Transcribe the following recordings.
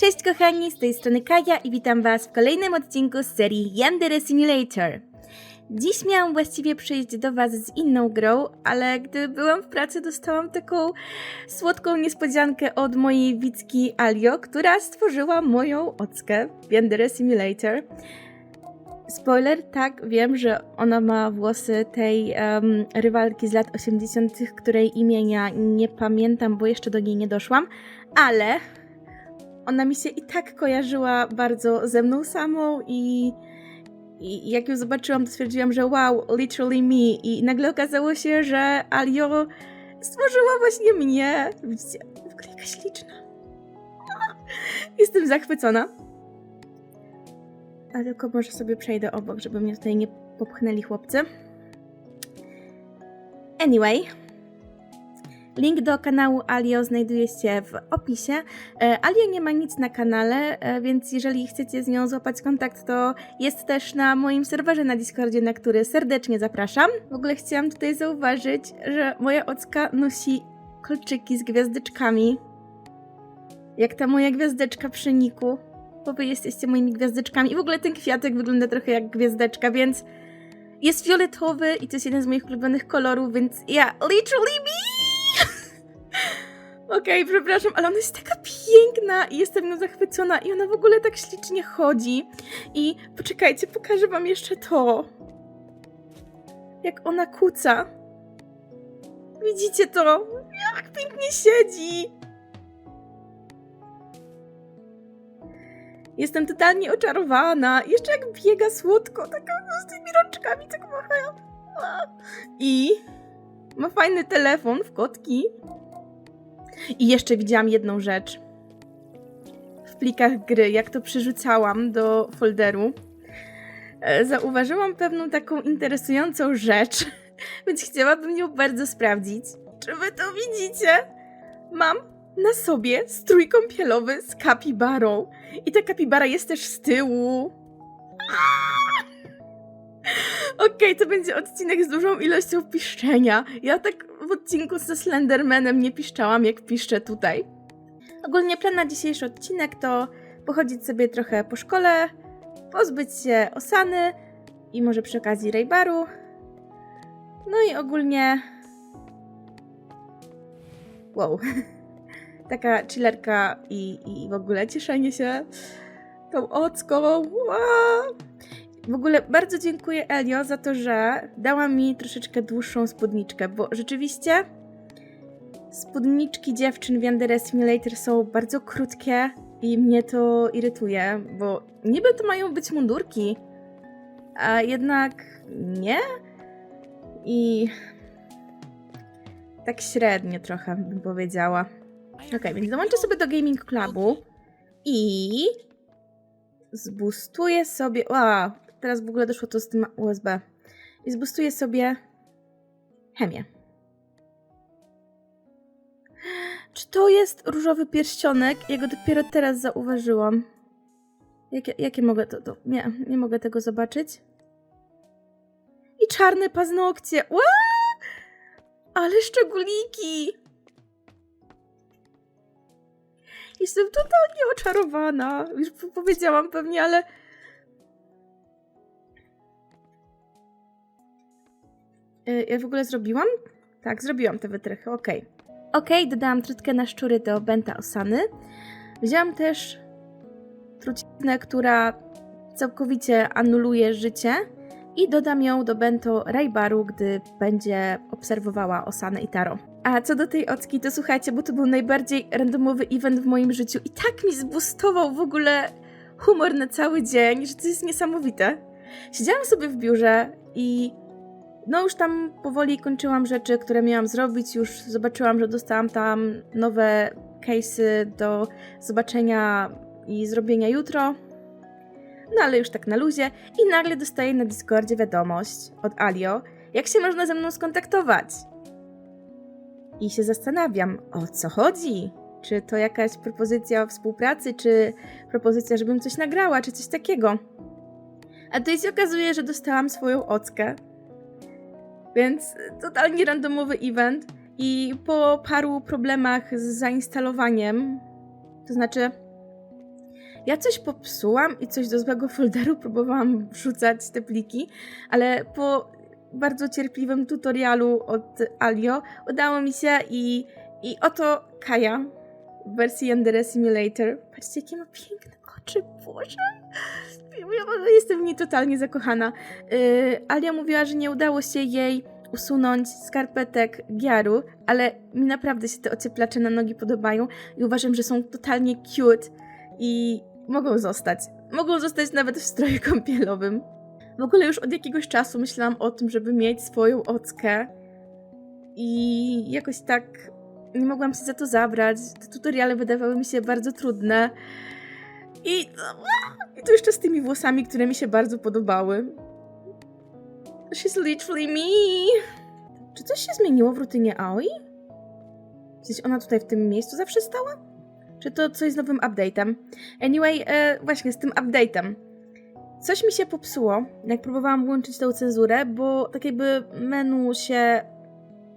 Cześć kochani, z tej strony Kaja i witam Was w kolejnym odcinku z serii Yandere Simulator. Dziś miałam właściwie przyjść do Was z inną grą, ale gdy byłam w pracy dostałam taką słodką niespodziankę od mojej widzki Alio, która stworzyła moją ockę Yandere Simulator. Spoiler, tak, wiem, że ona ma włosy tej em, rywalki z lat 80., której imienia nie pamiętam, bo jeszcze do niej nie doszłam, ale ona mi się i tak kojarzyła bardzo ze mną samą i, i jak ją zobaczyłam, to stwierdziłam, że wow, literally me i nagle okazało się, że Alio stworzyła właśnie mnie. Widzicie, w ogóle jakaś liczna. Jestem zachwycona. A tylko może sobie przejdę obok, żeby mnie tutaj nie popchnęli chłopcy. Anyway, link do kanału Alio znajduje się w opisie. E, Alio nie ma nic na kanale, e, więc jeżeli chcecie z nią złapać kontakt, to jest też na moim serwerze na Discordzie, na który serdecznie zapraszam. W ogóle chciałam tutaj zauważyć, że moja ocka nosi kolczyki z gwiazdeczkami. Jak ta moja gwiazdeczka przy niku bo wy jesteście moimi gwiazdeczkami. I w ogóle ten kwiatek wygląda trochę jak gwiazdeczka, więc jest fioletowy i to jest jeden z moich ulubionych kolorów, więc ja literally me! Okej, przepraszam, ale ona jest taka piękna i jestem nią zachwycona i ona w ogóle tak ślicznie chodzi. I poczekajcie, pokażę wam jeszcze to. Jak ona kuca. Widzicie to? Jak pięknie siedzi. Jestem totalnie oczarowana. Jeszcze jak biega słodko, tak z tymi rączkami, tak macha. I ma fajny telefon w kotki. I jeszcze widziałam jedną rzecz. W plikach gry, jak to przerzucałam do folderu, e, zauważyłam pewną taką interesującą rzecz, więc chciałabym ją bardzo sprawdzić. Czy wy to widzicie? Mam na sobie strój kąpielowy z kapibarą. I ta kapibara jest też z tyłu. Okej, to będzie odcinek z dużą ilością piszczenia. Ja tak w odcinku ze Slendermanem nie piszczałam, jak piszczę tutaj. Ogólnie plan na dzisiejszy odcinek to pochodzić sobie trochę po szkole, pozbyć się Osany i może przy okazji Raybaru. No i ogólnie... Wow. Taka chillerka i, i w ogóle cieszenie się tą ocką. Wow. W ogóle bardzo dziękuję Elio za to, że dała mi troszeczkę dłuższą spódniczkę, bo rzeczywiście spódniczki dziewczyn w Yandere Simulator są bardzo krótkie i mnie to irytuje, bo niby to mają być mundurki, a jednak nie. I tak średnio trochę bym powiedziała. Okej, więc dołączę sobie do Gaming Clubu i zbustuję sobie. Wow, teraz w ogóle doszło to z tym USB. I zbustuję sobie chemię. Czy to jest różowy pierścionek? Ja go dopiero teraz zauważyłam. Jakie, jakie mogę to, to. Nie, nie mogę tego zobaczyć. I czarne paznokcie. Wow! Ale szczególiki! Jestem totalnie oczarowana. Już powiedziałam pewnie, ale. Ja w ogóle zrobiłam? Tak, zrobiłam te wytrychy, okej. Okej, dodałam trutkę na szczury do benta osany. Wzięłam też truciznę, która całkowicie anuluje życie i dodam ją do bento Raybaru, gdy będzie obserwowała Osanę i Taro. A co do tej ocki, to słuchajcie, bo to był najbardziej randomowy event w moim życiu i tak mi zbustował w ogóle humor na cały dzień, że to jest niesamowite. Siedziałam sobie w biurze i no już tam powoli kończyłam rzeczy, które miałam zrobić, już zobaczyłam, że dostałam tam nowe case'y do zobaczenia i zrobienia jutro. No ale już tak na luzie i nagle dostaję na Discordzie wiadomość od Alio, jak się można ze mną skontaktować. I się zastanawiam, o co chodzi? Czy to jakaś propozycja współpracy, czy propozycja, żebym coś nagrała, czy coś takiego? A tutaj się okazuje, że dostałam swoją ockę. Więc totalnie randomowy event. I po paru problemach z zainstalowaniem, to znaczy Ja coś popsułam i coś do złego folderu próbowałam wrzucać te pliki, ale po bardzo cierpliwym tutorialu od Alio udało mi się i, i oto Kaja w wersji Yandere Simulator. Patrzcie, jakie ma piękne oczy, Boże! Ja jestem w niej totalnie zakochana. Yy, Alia mówiła, że nie udało się jej usunąć skarpetek Giaru, ale mi naprawdę się te ocieplacze na nogi podobają i uważam, że są totalnie cute i mogą zostać. Mogą zostać nawet w stroju kąpielowym. W ogóle już od jakiegoś czasu myślałam o tym, żeby mieć swoją ockę i jakoś tak nie mogłam się za to zabrać. Te tutoriale wydawały mi się bardzo trudne i, i to jeszcze z tymi włosami, które mi się bardzo podobały. She's literally me. Czy coś się zmieniło w rutynie Aoi? Gdzieś ona tutaj w tym miejscu zawsze stała? Czy to coś z nowym update'em? Anyway, e, właśnie z tym update'em. Coś mi się popsuło, jak próbowałam włączyć tą cenzurę, bo tak jakby menu się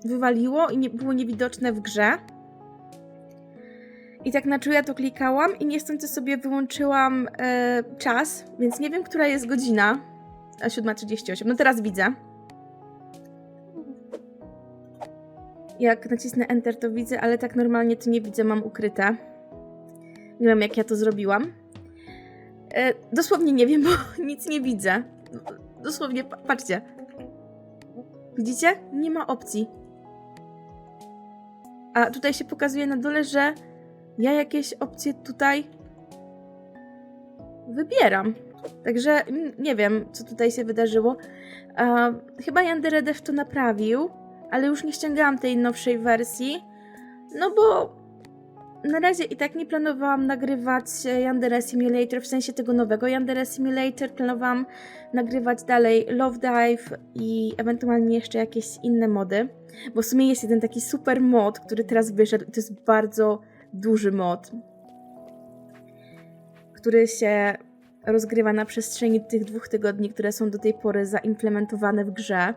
wywaliło i nie, było niewidoczne w grze. I tak na czuja to klikałam i niestety sobie wyłączyłam e, czas, więc nie wiem, która jest godzina. A 7.38. No teraz widzę. Jak nacisnę Enter, to widzę, ale tak normalnie to nie widzę, mam ukryte. Nie wiem, jak ja to zrobiłam. E, dosłownie nie wiem, bo nic nie widzę. Dosłownie, pa- patrzcie. Widzicie? Nie ma opcji. A tutaj się pokazuje na dole, że ja jakieś opcje tutaj wybieram. Także nie wiem, co tutaj się wydarzyło. E, chyba Yandere Dev to naprawił, ale już nie ściągałam tej nowszej wersji, no bo na razie i tak nie planowałam nagrywać e, Yandere Simulator, w sensie tego nowego Yandere Simulator. Planowałam nagrywać dalej Love Dive i ewentualnie jeszcze jakieś inne mody, bo w sumie jest jeden taki super mod, który teraz wyszedł i to jest bardzo duży mod, który się rozgrywa na przestrzeni tych dwóch tygodni, które są do tej pory zaimplementowane w grze.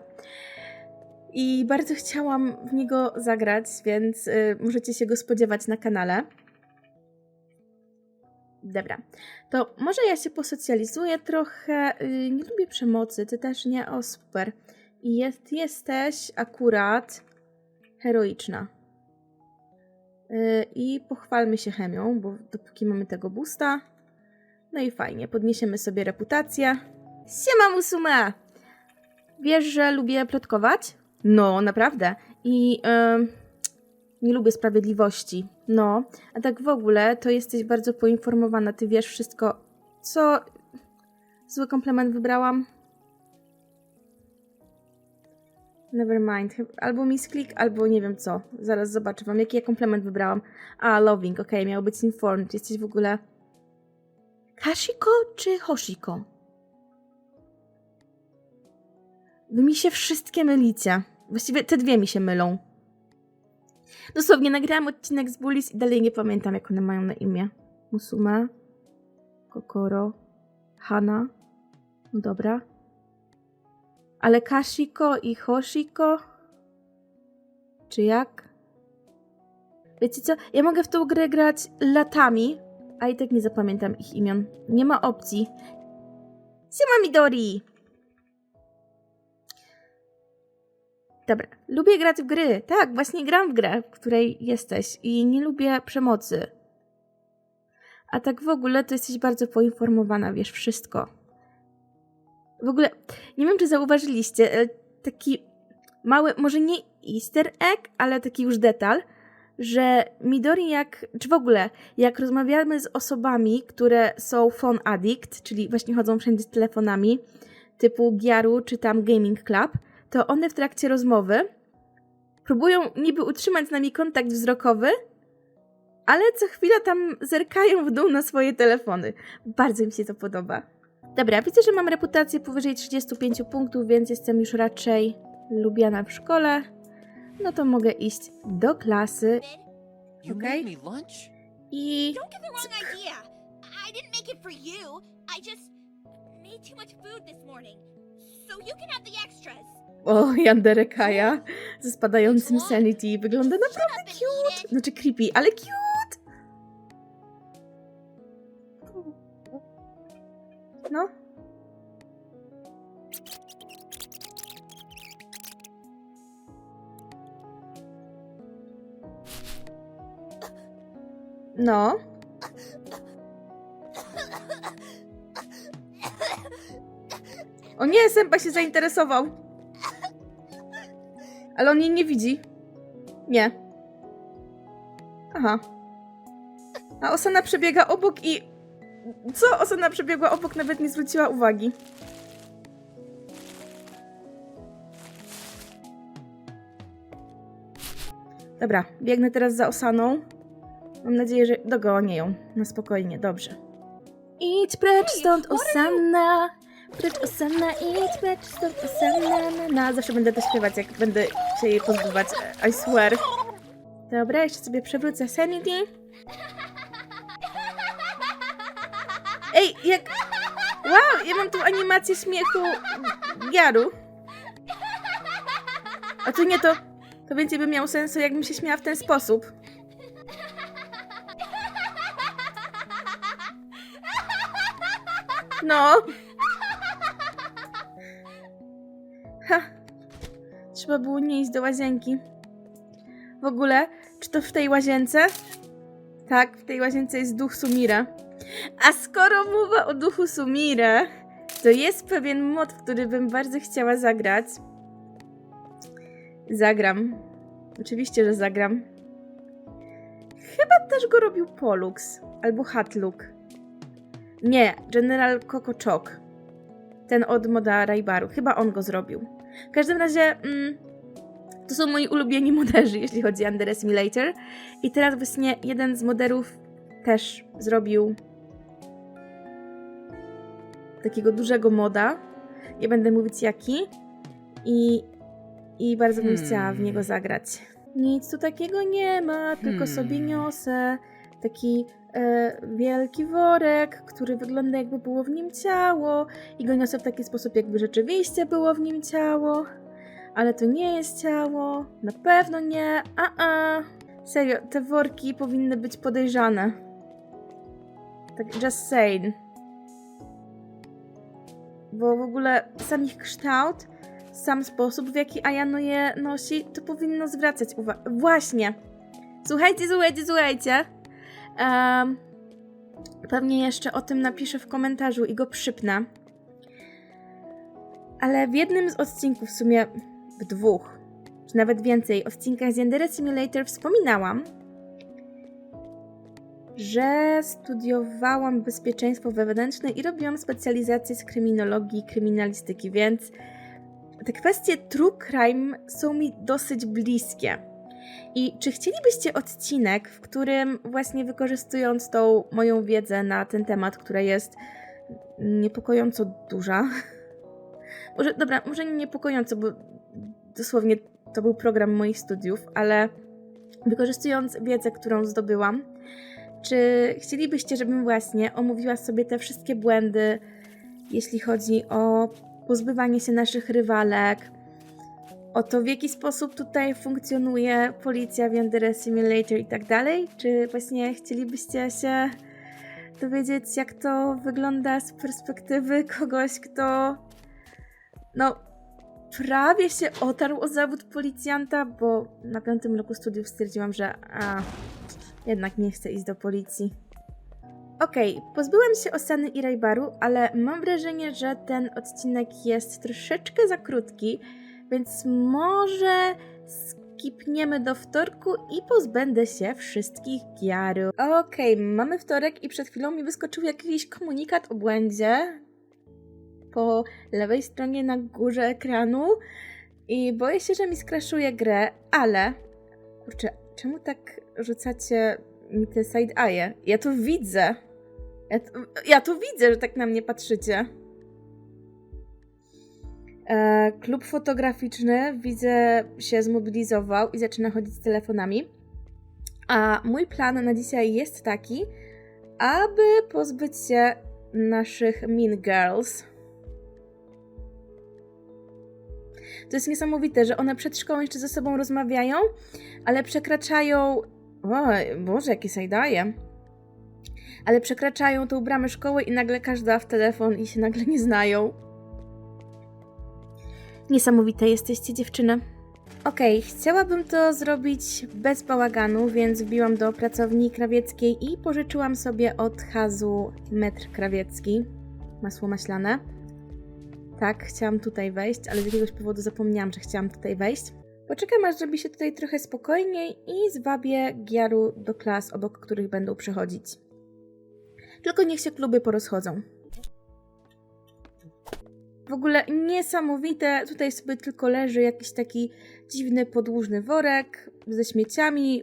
I bardzo chciałam w niego zagrać, więc y, możecie się go spodziewać na kanale. Dobra, to może ja się posocjalizuję trochę. Y, nie lubię przemocy, ty też nie? O, super. I jest, jesteś akurat heroiczna. Y, I pochwalmy się chemią, bo dopóki mamy tego boosta. No i fajnie, podniesiemy sobie reputację. Siema Musuma! Wiesz, że lubię plotkować? No, naprawdę. I em, nie lubię sprawiedliwości. No, a tak w ogóle to jesteś bardzo poinformowana. Ty wiesz wszystko. Co? Zły komplement wybrałam? Never mind. Albo misklik, albo nie wiem co. Zaraz zobaczę wam, jaki ja komplement wybrałam. A, loving, okej, miał być informed. Jesteś w ogóle... Kashiko czy Hoshiko? Wy mi się wszystkie mylicie. Właściwie te dwie mi się mylą. Dosłownie nagrałam odcinek z Bullies i dalej nie pamiętam, jak one mają na imię. Musume, Kokoro, Hana. No dobra. Ale Kashiko i Hoshiko? Czy jak? Wiecie co? Ja mogę w tą grę grać latami, a i tak nie zapamiętam ich imion. Nie ma opcji. Siema Midori! Dobra, lubię grać w gry. Tak, właśnie gram w grę, w której jesteś i nie lubię przemocy. A tak w ogóle to jesteś bardzo poinformowana, wiesz wszystko. W ogóle, nie wiem czy zauważyliście, ale taki mały, może nie easter egg, ale taki już detal, że Midori jak, czy w ogóle, jak rozmawiamy z osobami, które są phone addict, czyli właśnie chodzą wszędzie z telefonami, typu Giaru czy tam Gaming Club, to one w trakcie rozmowy próbują niby utrzymać z nami kontakt wzrokowy, ale co chwila tam zerkają w dół na swoje telefony. Bardzo mi się to podoba. Dobra, widzę, że mam reputację powyżej 35 punktów, więc jestem już raczej lubiana w szkole. No to mogę iść do klasy. You Okay. i... O, Yandere Kaja ze spadającym sanity. Wygląda naprawdę it. Znaczy creepy, ale cute! No. No. O nie, Sępa się zainteresował. Ale on jej nie widzi. Nie. Aha. A Osana przebiega obok i... Co? Osana przebiegła obok, nawet nie zwróciła uwagi. Dobra, biegnę teraz za Osaną. Mam nadzieję, że dogonię ją. Na spokojnie, dobrze. Idź precz stąd, Osana! Precz Osana, idź precz stąd, Osana! Na, na. Zawsze będę to śpiewać, jak będę się jej pozbywać. I swear. Dobra, jeszcze sobie przewrócę Sanity. Ej, jak... Wow, ja mam tu animację śmiechu Jaru. A to nie to... To więcej by miało sensu, jakbym się śmiała w ten sposób. No. Ha. Trzeba było nie iść do łazienki. W ogóle, czy to w tej łazience? Tak, w tej łazience jest duch Sumira. A skoro mowa o duchu Sumira, to jest pewien mod, który bym bardzo chciała zagrać. Zagram. Oczywiście, że zagram. Chyba też go robił Pollux albo Hatluk. Nie, General Coco Chok. Ten od moda Raybaru. Chyba on go zrobił. W każdym razie mm, to są moi ulubieni moderzy, jeśli chodzi o Under Simulator. I teraz właśnie jeden z moderów też zrobił takiego dużego moda. Nie będę mówić jaki. I, i bardzo bym Hmm. chciała w niego zagrać. Nic tu takiego nie ma, tylko Hmm. sobie niosę taki e, wielki worek, który wygląda jakby było w nim ciało i go niosę w taki sposób, jakby rzeczywiście było w nim ciało. Ale to nie jest ciało, na pewno nie, a a. Serio, te worki powinny być podejrzane. Tak, just saying. Bo w ogóle sam ich kształt, sam sposób, w jaki Ayano je nosi, to powinno zwracać uwagę. Właśnie. Słuchajcie, słuchajcie, słuchajcie. Em, pewnie jeszcze o tym napiszę w komentarzu i go przypnę. Ale w jednym z odcinków, w sumie w dwóch, czy nawet więcej odcinkach z Yandere Simulator wspominałam, że studiowałam bezpieczeństwo wewnętrzne i robiłam specjalizację z kryminologii i kryminalistyki, więc te kwestie true crime są mi dosyć bliskie. I czy chcielibyście odcinek, w którym właśnie wykorzystując tą moją wiedzę na ten temat, która jest niepokojąco duża, może, dobra, może nie niepokojąco, bo dosłownie to był program moich studiów, ale wykorzystując wiedzę, którą zdobyłam, czy chcielibyście, żebym właśnie omówiła sobie te wszystkie błędy, jeśli chodzi o pozbywanie się naszych rywalek, o to, w jaki sposób tutaj funkcjonuje policja w Simulator i tak dalej? Czy właśnie chcielibyście się dowiedzieć, jak to wygląda z perspektywy kogoś, kto no prawie się otarł o zawód policjanta, bo na piątym roku studiów stwierdziłam, że a, jednak nie chcę iść do policji. Okej, pozbyłam się Osany i Rajbaru, ale mam wrażenie, że ten odcinek jest troszeczkę za krótki, więc może skipniemy do wtorku i pozbędę się wszystkich giarów. Okej, mamy wtorek i przed chwilą mi wyskoczył jakiś komunikat o błędzie po lewej stronie na górze ekranu i boję się, że mi skraszuje grę, ale kurczę, czemu tak rzucacie mi te side eye? Ja to widzę. Ja to, ja to widzę, że tak na mnie patrzycie. E, klub fotograficzny widzę się zmobilizował i zaczyna chodzić z telefonami. A mój plan na dzisiaj jest taki, aby pozbyć się naszych Mean Girls. To jest niesamowite, że one przed szkołą jeszcze ze sobą rozmawiają, ale przekraczają. Oj, Boże, jakie sajdaje. ale przekraczają tą bramę szkoły i nagle każda w telefon i się nagle nie znają. Niesamowite jesteście dziewczyny. Okej, chciałabym to zrobić bez bałaganu, więc wbiłam do pracowni krawieckiej i pożyczyłam sobie od Hazu metr krawiecki. Masło maślane. Tak, chciałam tutaj wejść, ale z jakiegoś powodu zapomniałam, że chciałam tutaj wejść. Poczekam, aż zrobi się tutaj trochę spokojniej i zwabię Giaru do klas, obok których będą przechodzić. Tylko niech się kluby porozchodzą. W ogóle niesamowite, tutaj sobie tylko leży jakiś taki dziwny podłużny worek ze śmieciami.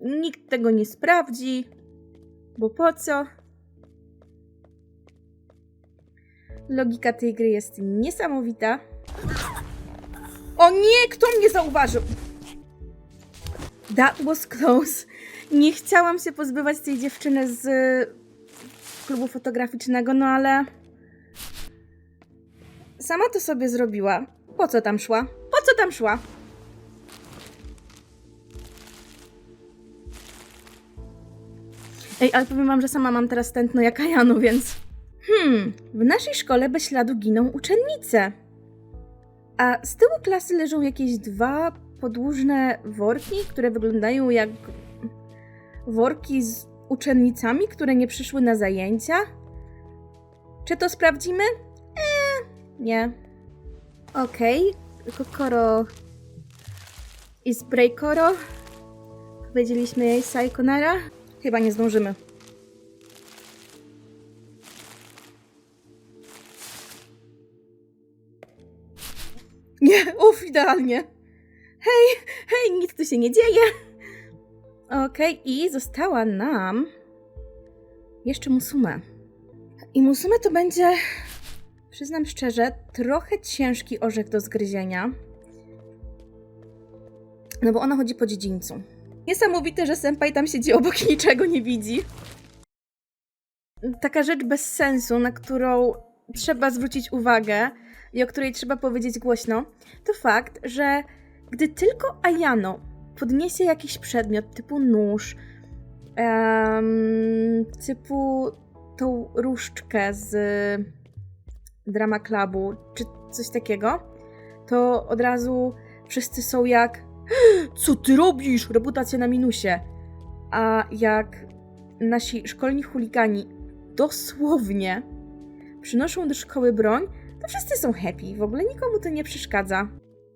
Nikt tego nie sprawdzi, bo po co? Logika tej gry jest niesamowita. O nie, kto mnie zauważył? That was close. Nie chciałam się pozbywać tej dziewczyny z klubu fotograficznego, no ale sama to sobie zrobiła. Po co tam szła? Po co tam szła? Ej, ale powiem wam, że sama mam teraz tętno jak Ajano, więc... Hmm, w naszej szkole bez śladu giną uczennice. A z tyłu klasy leżą jakieś dwa podłużne worki, które wyglądają jak worki z uczennicami, które nie przyszły na zajęcia. Czy to sprawdzimy? Eee, nie. Okej, Kokoro i Spraycoro. Powiedzieliśmy jej Sayonara. Chyba nie zdążymy. Nie, uff, idealnie. Hej, hej, nic tu się nie dzieje. Okej, i została nam jeszcze Musume. I Musume to będzie, przyznam szczerze, trochę ciężki orzech do zgryzienia. No bo ona chodzi po dziedzińcu. Niesamowite, że senpai tam siedzi obok i niczego nie widzi. Taka rzecz bez sensu, na którą trzeba zwrócić uwagę i o której trzeba powiedzieć głośno, to fakt, że gdy tylko Ayano podniesie jakiś przedmiot typu nóż, em, typu tą różdżkę z drama clubu, czy coś takiego, to od razu wszyscy są jak co ty robisz? Reputacja na minusie. A jak nasi szkolni chuligani dosłownie przynoszą do szkoły broń, to wszyscy są happy. W ogóle nikomu to nie przeszkadza.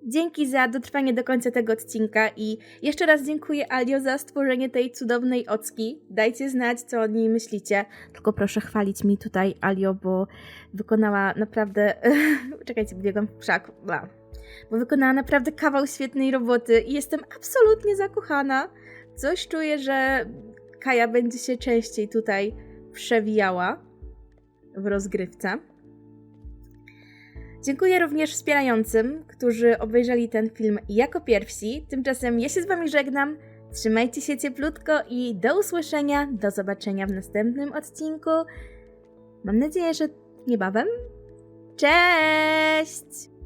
Dzięki za dotrwanie do końca tego odcinka i jeszcze raz dziękuję Alio za stworzenie tej cudownej ocki. Dajcie znać, co o niej myślicie. Tylko proszę chwalić mi tutaj Alio, bo wykonała naprawdę... Czekajcie, biegam w krzak. Bla. Bo wykonała naprawdę kawał świetnej roboty i jestem absolutnie zakochana. Coś czuję, że Kaja będzie się częściej tutaj przewijała w rozgrywce. Dziękuję również wspierającym, którzy obejrzeli ten film jako pierwsi. Tymczasem ja się z Wami żegnam. Trzymajcie się cieplutko i do usłyszenia, do zobaczenia w następnym odcinku. Mam nadzieję, że niebawem. Cześć!